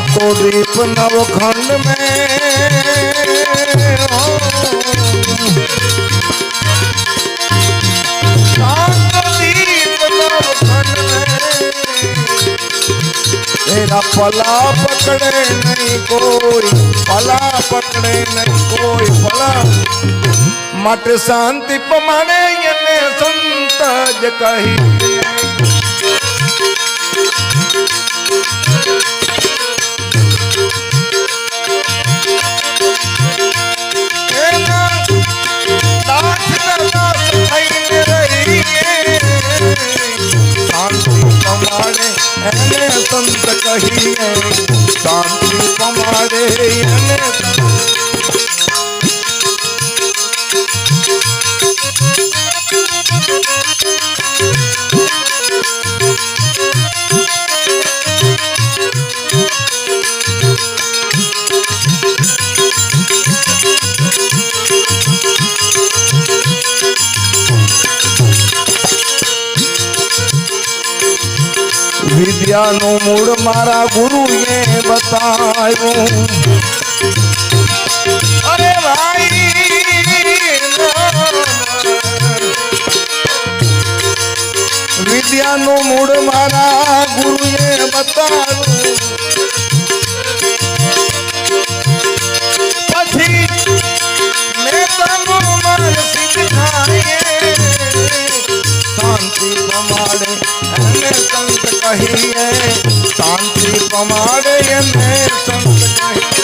तो दीप नव खंड में। दीप नव खंड में। मेरा पला पकड़े नहीं कोई, पला पकड़े नहीं कोई पला। मट शांति पमाने ये संत कही। કહીએ શાંતિ એને. સંત વિદ્યાનું મૂળ મારા ગુરુએ બતાવ્યું. અરે ભાઈ વિદ્યાનું મૂળ મારા ગુરુએ બતાવ્યું. સંત કહીએ શાંતિ પમાડે એને સંત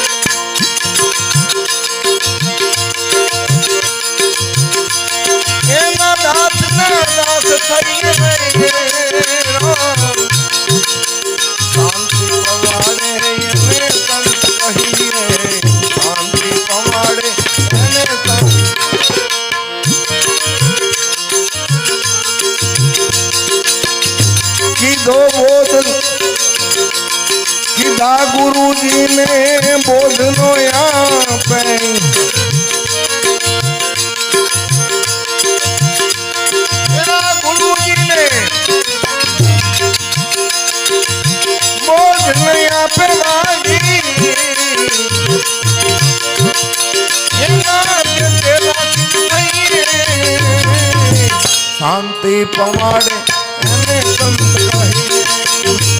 ગુરુજી ને બોધ નો આપે શાંતિ પમાડે અને સંત કહે.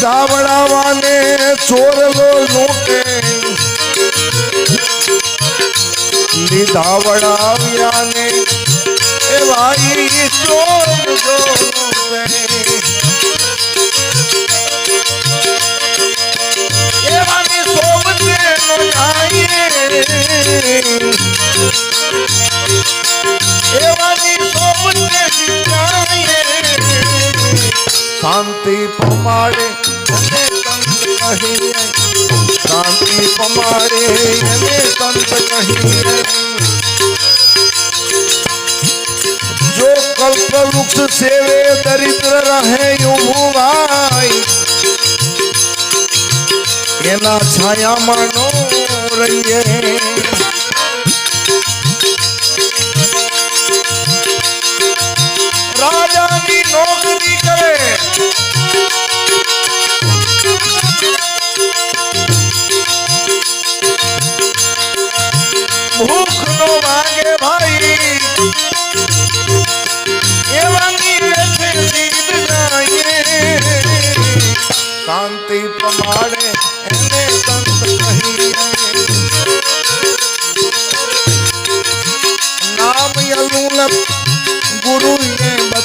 એ ચોરલો લૂંટે. લીધા વડાવ્યાને એ ભાઈ ચોર જો લૂંટે. એવાની સોબતે નો જાય એવાની સોબતે જાય શાંતિ પમાડે અને સંત કહીએ શાંતિ પમાડે અને સંત કહીએ જો કલ્પ વૃક્ષ સેવે દરિદ્ર રહે ઊભું ભાઈ એના છાયામાં નો રહીએ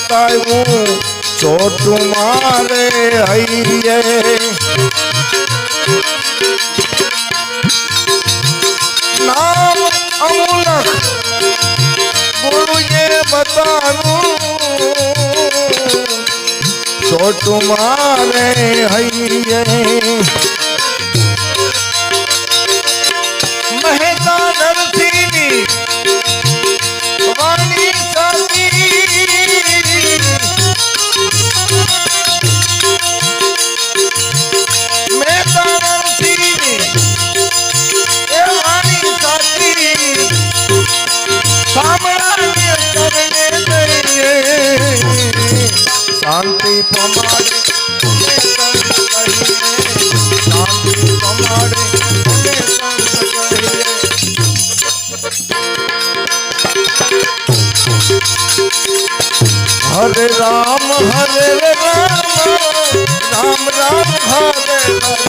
બતાવ્યું. છોટું મારે હૈયે. નામ અમુલક ગુરુએ બતાવ્યું મારે હૈયે. શાંતિ પમાડે શાંતિ પમાડે હરે રામ હરે રામ રામ રામ હરે હરે